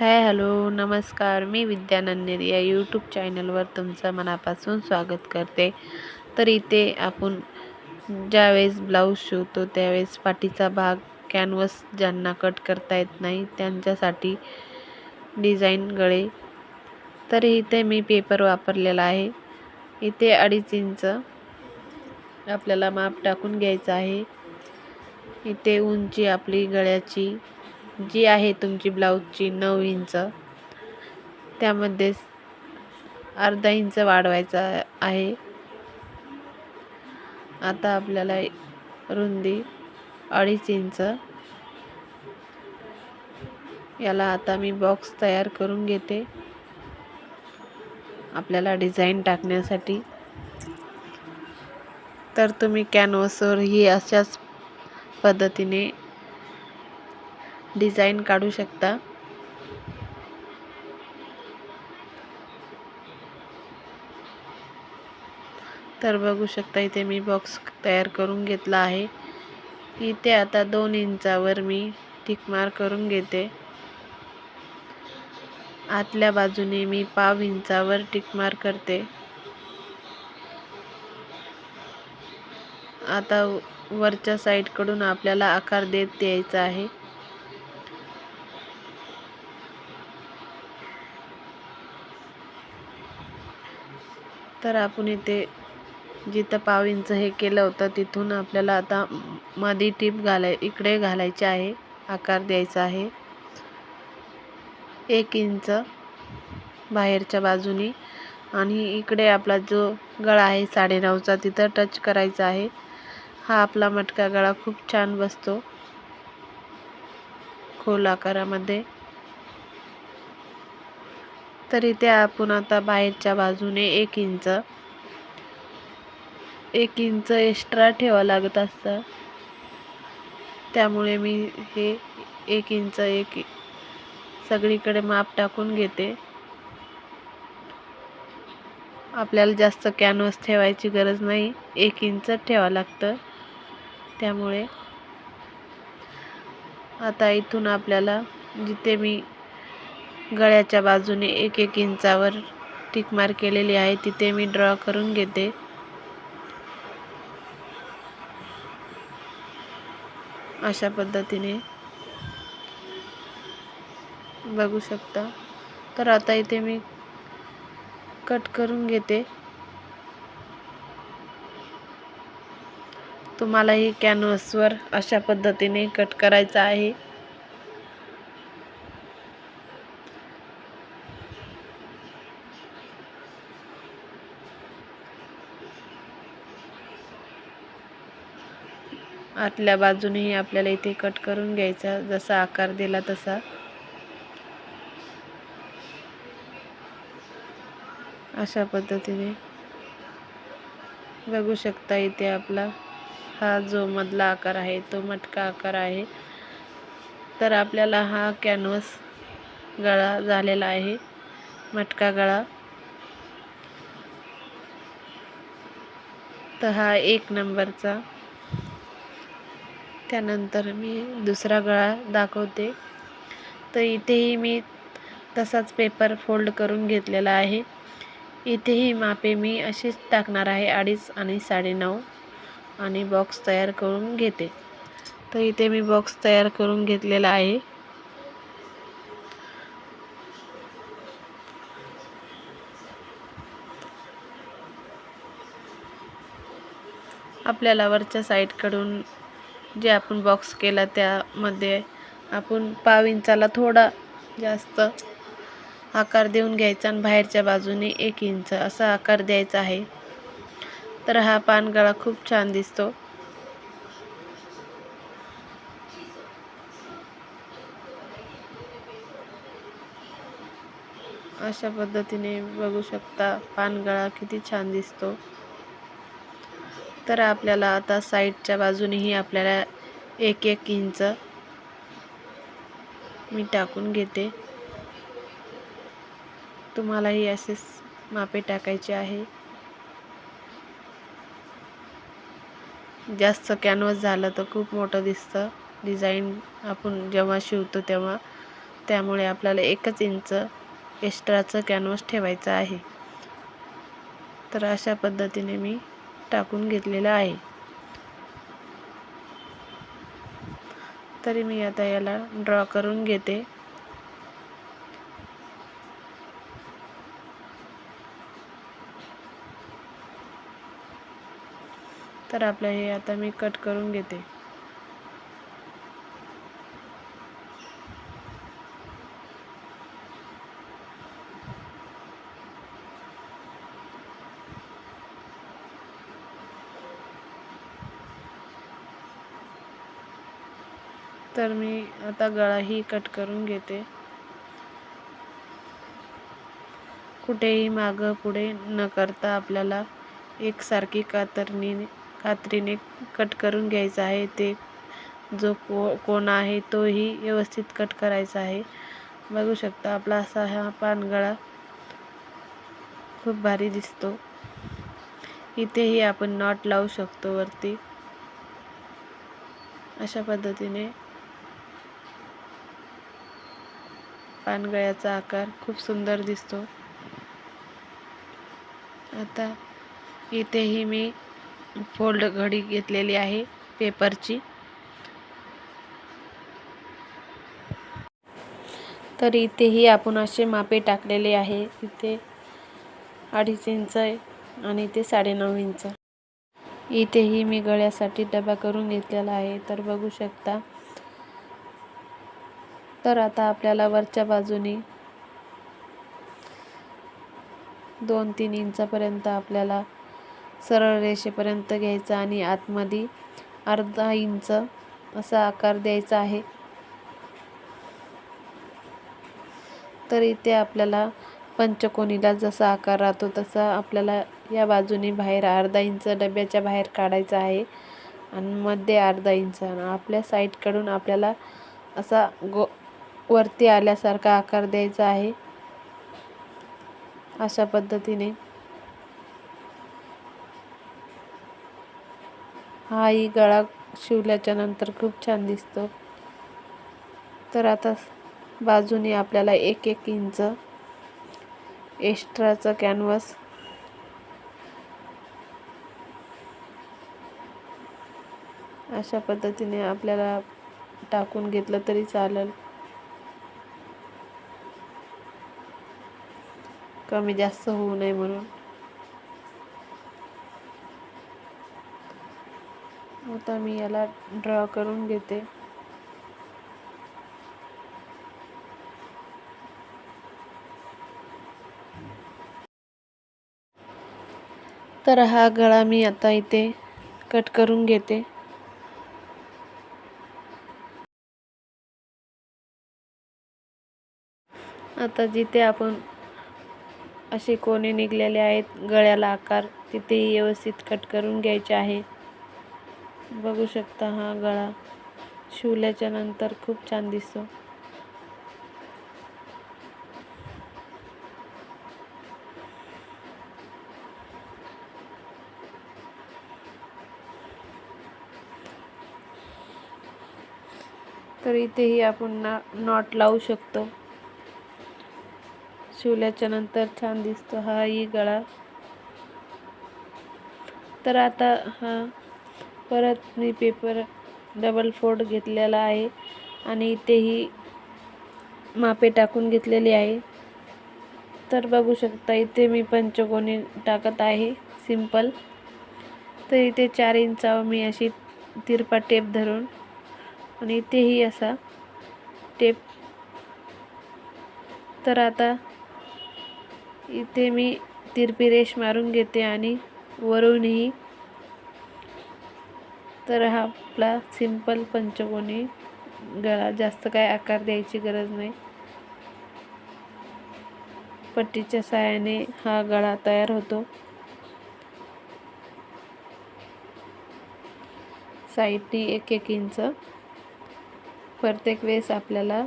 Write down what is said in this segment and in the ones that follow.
Hi hello नमस्कार. मी विद्या नन्नेर या YouTube चॅनलवर तुमचं मनापासून स्वागत करते. तर इथे आपण ज्यावेळेस ब्लाऊज शिवतो त्यावेळेस पाठीचा भाग कॅनव्हस ज्यांना कट करता येत नाही त्यांच्यासाठी डिझाईन गळे. तर इथे मी पेपर वापरलेला आहे. इथे अडीच इंच आपल्याला माप टाकून घ्यायचं आहे. इथे उंची आपली गळ्याची जी आहे तुमची ब्लाऊजची नऊ इंच त्यामध्ये अर्धा इंच वाढवायचा आहे. आता आपल्याला रुंदी अडीच इंच. याला आता मी बॉक्स तयार करून घेते. आपल्याला डिझाईन टाकण्यासाठी. तर तुम्ही कॅनव्हसवर ही अशाच पद्धतीने डिझाईन काढू शकता. तर बघू शकता इथे मी बॉक्स तयार करून घेतला आहे. इथे आता दोन इंचावर मी टिकमार करून घेते. आतल्या बाजूने मी पाव इंचावर टिकमार करते. आता वरच्या साईडकडून आपल्याला आकार देत द्यायचा आहे. तर आपण इथे जिथं पाव इंच हे केलं होतं तिथून आपल्याला आता मधी टीप घालाय इकडे घालायचे आहे. आकार द्यायचा आहे. एक इंच बाहेरच्या बाजूनी. आणि इकडे आपला जो गळा आहे साडेनऊचा तिथं टच करायचा आहे. हा आपला मटका गळा खूप छान बसतो. खोल आकारामध्ये. तर इथे आपण आता बाहेरच्या बाजूने एक इंच एक इंच एक्स्ट्रा ठेवा लागत असतं. त्यामुळे मी हे एक इंच एक सगळीकडे माप टाकून घेते. आपल्याला जास्त कॅनव्हस ठेवायची गरज नाही एक इंच ठेवावं लागतं. त्यामुळे आता इथून आपल्याला जिथे मी गळ्याच्या बाजूने एक एक इंचावर टिकमार केलेली आहे. तिथे मी ड्रॉ करून घेते. अशा पद्धतीने. बघू शकता. तर आता इथे मी कट करून घेते. तुम्हालाही कॅनव्हसवर अशा पद्धतीने कट करायचा आहे. आतल्या बाजूनेही आपल्याला इथे कट करून घ्यायचा जसा आकार दिला तसा. अशा पद्धतीने. बघू शकता इथे आपला हा जो मधला आकार आहे तो मटका आकार आहे. तर आपल्याला हा कॅनव्हस गळा झालेला आहे मटका गळा. तर हा एक नंबरचा त्यानंतर मी दुसरा गळा दाखवते. तर इथेही मी तसाच पेपर फोल्ड करून घेतलेला आहे. इथेही मापे मी अशीच टाकणार आहे अडीच आणि साडेनऊ. आणि बॉक्स तयार करून घेते. तर इथे मी बॉक्स तयार करून घेतलेला आहे. आपल्याला वरच्या साईडकडून जे आपण बॉक्स केला त्यामध्ये आपण पाव इंचाला थोडा जास्त आकार देऊन घ्यायचा आणि बाहेरच्या बाजूने एक इंच असा आकार द्यायचा आहे. तर हा पानगळा खूप छान दिसतो. अशा पद्धतीने बघू शकता पानगळा किती छान दिसतो. तर आपल्याला आता साईडच्या बाजूनेही आपल्याला एक एक इंच मी टाकून घेते. तुम्हालाही असेच मापे टाकायचे आहे. जास्त कॅनव्हस झालं तर खूप मोठं दिसतं. डिझाईन आपण जेव्हा शिवतो तेव्हा त्यामुळे आपल्याला एकच इंच एक्स्ट्राचं कॅनवस ठेवायचं आहे. तर अशा पद्धतीने मी टाकून घेतलेलं आहे. तरी मी आता याला ड्रॉ करून घेते. तर आपलं हे आता मी कट करून घेते. तर मी आता गळाही कट करून घेते. कुठेही मागं पुढे न करता आपल्याला एकसारखी कातरणीने कात्रीने कट करून घ्यायचं आहे. ते जो को कोण आहे तोही व्यवस्थित कट करायचा आहे. बघू शकता आपला असा हा पानगळा खूप भारी दिसतो. इथेही आपण नॉट लावू शकतो वरती. अशा पद्धतीने पानगळ्याचा आकार खूप सुंदर दिसतो. आता इथेही मी फोल्ड घडी घेतलेली आहे पेपरची. तर इथेही आपण असे मापे टाकलेले आहे इथे अडीच इंच आहे आणि इथे साडेनऊ इंच. इथेही मी गळ्यासाठी डबा करून घेतलेला आहे. तर बघू शकता तर आता आपल्याला वरच्या बाजूने दोन तीन इंचापर्यंत आपल्याला सरळ रेषेपर्यंत घ्यायचा आणि आतमध्ये अर्धा इंच असा आकार द्यायचा आहे. तर इथे आपल्याला पंचकोनीला जसा आकार राहतो तसा आपल्याला या बाजूने बाहेर अर्धा इंच डब्याच्या बाहेर काढायचा आहे आणि मध्ये अर्धा इंच. आपल्या साईडकडून आपल्याला असा गो वरती आल्यासारखा आकार द्यायचा आहे. अशा पद्धतीने. हाही गळा शिवल्याच्या नंतर खूप छान दिसतो. तर आता बाजूने आपल्याला एक एक इंच एक्स्ट्राचं कॅनवस अशा पद्धतीने आपल्याला टाकून घेतलं तरी चालेल. कमी जास्त होऊ नये म्हणून. आता मी याला ड्रॉ करून घेते. तर हा गळा मी आता इथे कट करून घेते. आता जिथे आपण असे कोणी निघलेले आहेत गळ्याला आकार तिथेही व्यवस्थित कट करून घ्यायचे आहे. बघू शकता हा गळा शिवल्याच्या नंतर खूप छान दिसतो. तर इथेही आपण ना नॉट लावू शकतो. शिवल्याच्या नंतर छान दिसतो हा ही गळा. तर आता हा परत मी पेपर डबल फोल्ड घेतलेला आहे आणि इथेही मापे टाकून घेतलेली आहे. तर बघू शकता इथे मी पंचकोनी टाकत आहे सिंपल तर इथे चार इंचावर मी अशी तिरपा टेप धरून आणि इथेही असा टेप. तर आता इथे मी तिरपी रेष मारून घेते आणि वरूनही. तर हा आपला सिंपल पंचकोनी गळा. जास्त काय आकार द्यायची गरज नाही. पट्टीच्या साहाय्याने हा गळा तयार होतो. साईडनी एक एक इंच. प्रत्येक वेळेस आपल्याला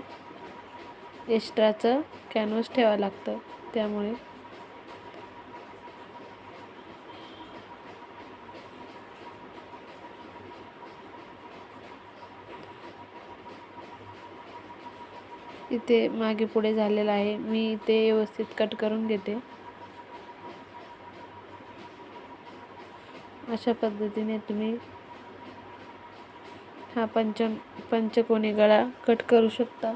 एक्स्ट्राचं कॅनव्हस ठेवावं लागतं. त्यामुळे इथे मागे पुढे झालेलं आहे. मी इथे व्यवस्थित कट करून घेते. अशा पद्धतीने तुम्ही हा पंच पंचकोनी गळा कट करू शकता.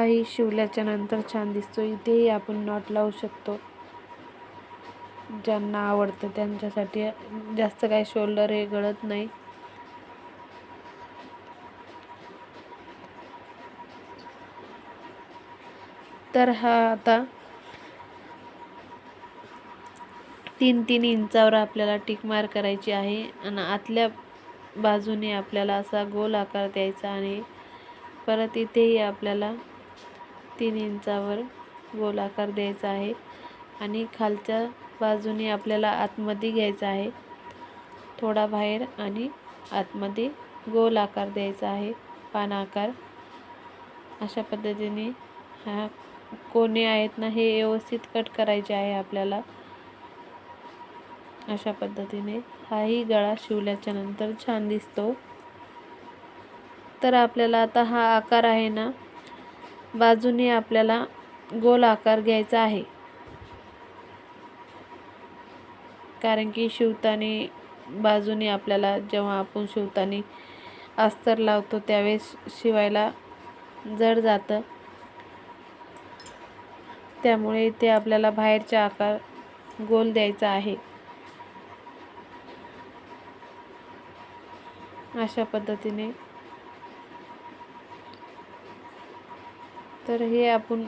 हाही शिवल्याच्या नंतर छान दिसतो. इथेही आपण नॉट लावू शकतो. ज्यांना आवडतं त्यांच्यासाठी जास्त काही शोल्डर हे गळत नाही. तर हा आता तीन तीन इंचावर आपल्याला टिक मार करायची आहे. आणि आतल्या बाजूने आपल्याला असा गोल आकार द्यायचा आणि परत इथेही आपल्याला तीन इंचावर गोल आकार द्यायचा आहे आणि खालच्या बाजूने आपल्याला आतमध्ये घ्यायचा आहे. थोडा बाहेर आणि आतमध्ये गोल आकार द्यायचा आहे. पान आकार. अशा पद्धतीने हा कोणे आहेत ना हे व्यवस्थित कट करायचे आहे आपल्याला. अशा पद्धतीने हाही गळा शिवल्याच्या नंतर छान दिसतो. तर आपल्याला आता हा आकार आहे ना बाजूने आपल्याला गोल आकार घ्यायचा आहे. कारण की शिवतानी बाजूने आपल्याला जेव्हा आपण शिवतानी अस्तर लावतो त्यावेळेस शिवायला जड जातं. त्यामुळे इथे आपल्याला बाहेरचा आकार गोल द्यायचा आहे. अशा पद्धतीने तर हे आपण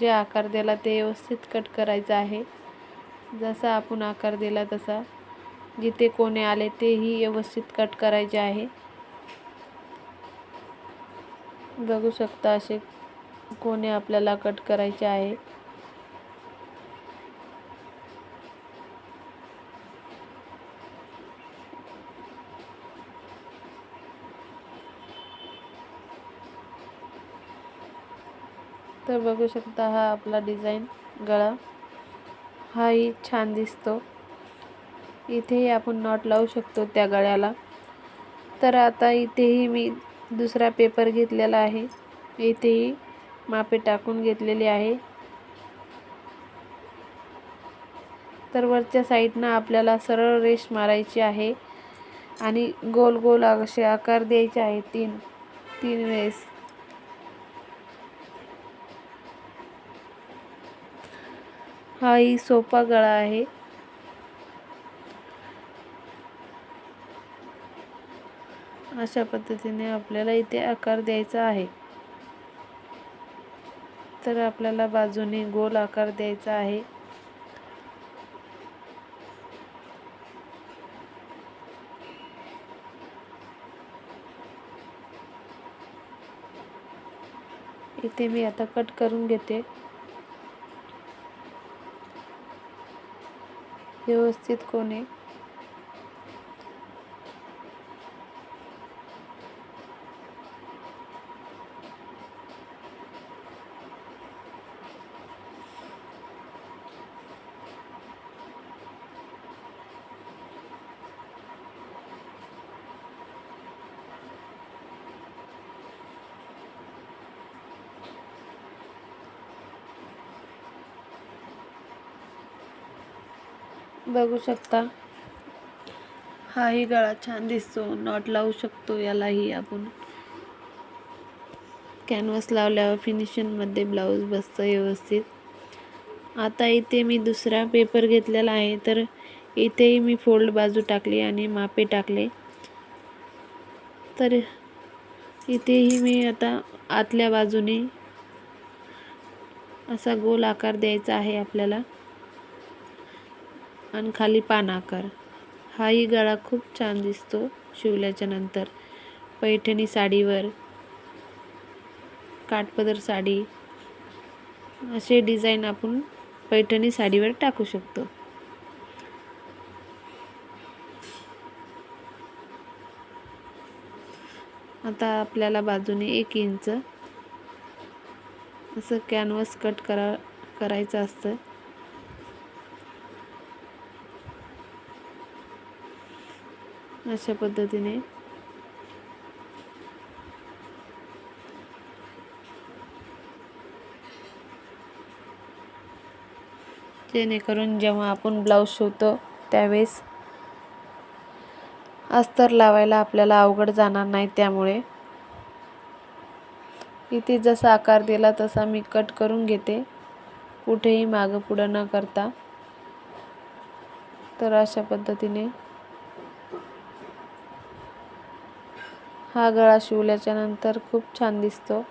जे आकार दिला ते व्यवस्थित कट करायचं आहे. जसा आपण आकार दिला तसा. जिथे कोणे आले तेही व्यवस्थित कट करायचे आहे. बघू शकता असे कोणे आपल्याला कट करायचे आहे. तर बघू शकता हा आपला डिझाईन गळा. हाही छान दिसतो. इथेही आपण नॉट लावू शकतो त्या गळ्याला. तर आता इथेही मी दुसरा पेपर घेतलेला आहे. इथेही मापे टाकून घेतलेली आहे. तर वरच्या साईडनं आपल्याला सरळ रेष मारायची आहे. आणि गोल गोल असे आकार द्यायचे आहे तीन तीन वेळेस. हाही सोपा गळा आहे. अशा पद्धतीने आपल्याला इथे आकार द्यायचा आहे. तर आपल्याला बाजूने गोल आकार द्यायचा आहे. इथे मी आता कट करून घेते. व्यवस्थित कोणे बघू शकता. हाही गळा छान दिसतो. नॉट लावू शकतो यालाही आपण. कॅनव्हास लावल्यावर फिनिशिंगमध्ये ब्लाऊज बसतं व्यवस्थित. आता इथे मी दुसरा पेपर घेतलेला आहे. तर इथेही मी फोल्ड बाजू टाकली आणि मापे टाकले. तर इथेही मी आता आतल्या बाजूने असा गोल आकार द्यायचा आहे आपल्याला. आणि खाली पान आकार. हाही गळा खूप छान दिसतो शिवल्याच्या नंतर. पैठणी साडीवर. काठपदर साडी. असे डिझाईन आपण पैठणी साडीवर टाकू शकतो. आता आपल्याला बाजूने एक इंच असं कॅनव्हस कट करा करायचं असतं. अशा पद्धतीने. जेणेकरून जेव्हा आपण ब्लाऊज शिवतो त्यावेळेस अस्तर लावायला आपल्याला अवघड जाणार नाही त्यामुळे. इथे जसा आकार दिला तसा मी कट करून घेते. कुठेही मागं पुढं न करता. तर अशा पद्धतीने हा गळा शिवल्याच्या नंतर खूप छान दिसतो.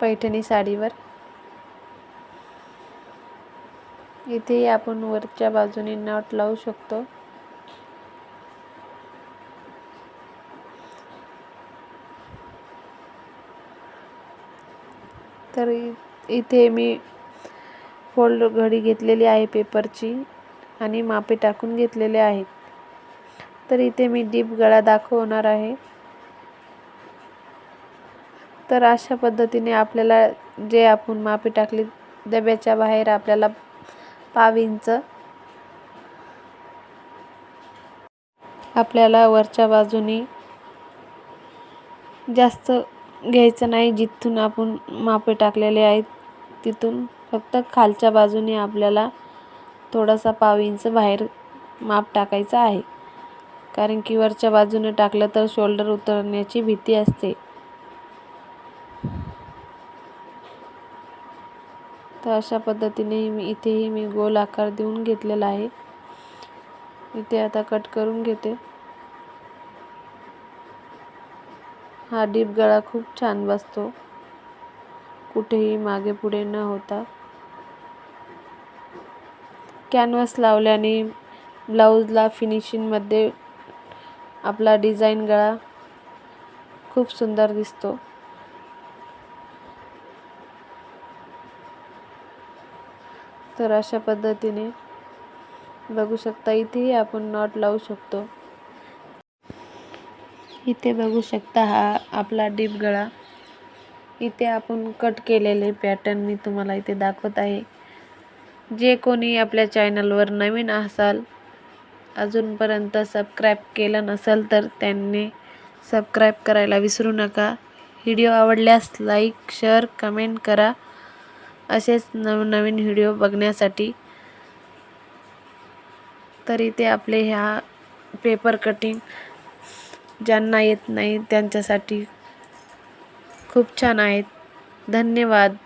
पैठणी साडीवर. इथे आपण वरच्या बाजूने नट लावू शकतो. तर इथे मी फोल्ड घडी घेतलेली आहे पेपरची. आणि मापे टाकून घेतलेले आहेत. तर इथे मी डीप गळा दाखवणार आहे. तर अशा पद्धतीने आपल्याला जे आपण मापे टाकली डब्याच्या बाहेर आपल्याला पाव इंच आपल्याला वरच्या बाजूनी जास्त घ्यायचं नाही जिथून आपण मापे टाकलेले आहेत तिथून फक्त खालच्या बाजूने आपल्याला थोडासा पाव इंच बाहेर माप टाकायचं आहे. कारण की वरच्या बाजूने टाकलं तर शोल्डर उतरण्याची भीती असते. तर अशा पद्धतीने मी इथेही मी गोल आकार देऊन घेतलेला आहे. इथे आता कट करून घेते. हा डीप गळा खूप छान बसतो. कुठेही मागे पुढे न होता. कॅनव्हास लावल्याने ब्लाऊजला फिनिशिंगमध्ये आपला डिझाईन गळा खूप सुंदर दिसतो. तर अशा पद्धतीने बघू शकता इथेही आपण नॉट लावू शकतो. इथे बघू शकता हा आपला डीप गळा. इथे आपण कट केलेले पॅटर्न मी तुम्हाला इथे दाखवत आहे. जे कोणी आपल्या चॅनलवर नवीन असाल अजूनपर्यंत सबस्क्राईब केलं नसेल तर त्यांनी सबस्क्राईब करायला विसरू नका. व्हिडिओ आवडल्यास लाईक शेअर कमेंट करा. असेच नवनवीन व्हिडिओ बघण्यासाठी. तर इथे आपले ह्या पेपर कटिंग ज्यांना येत नाही त्यांच्यासाठी खूप छान आहेत. धन्यवाद.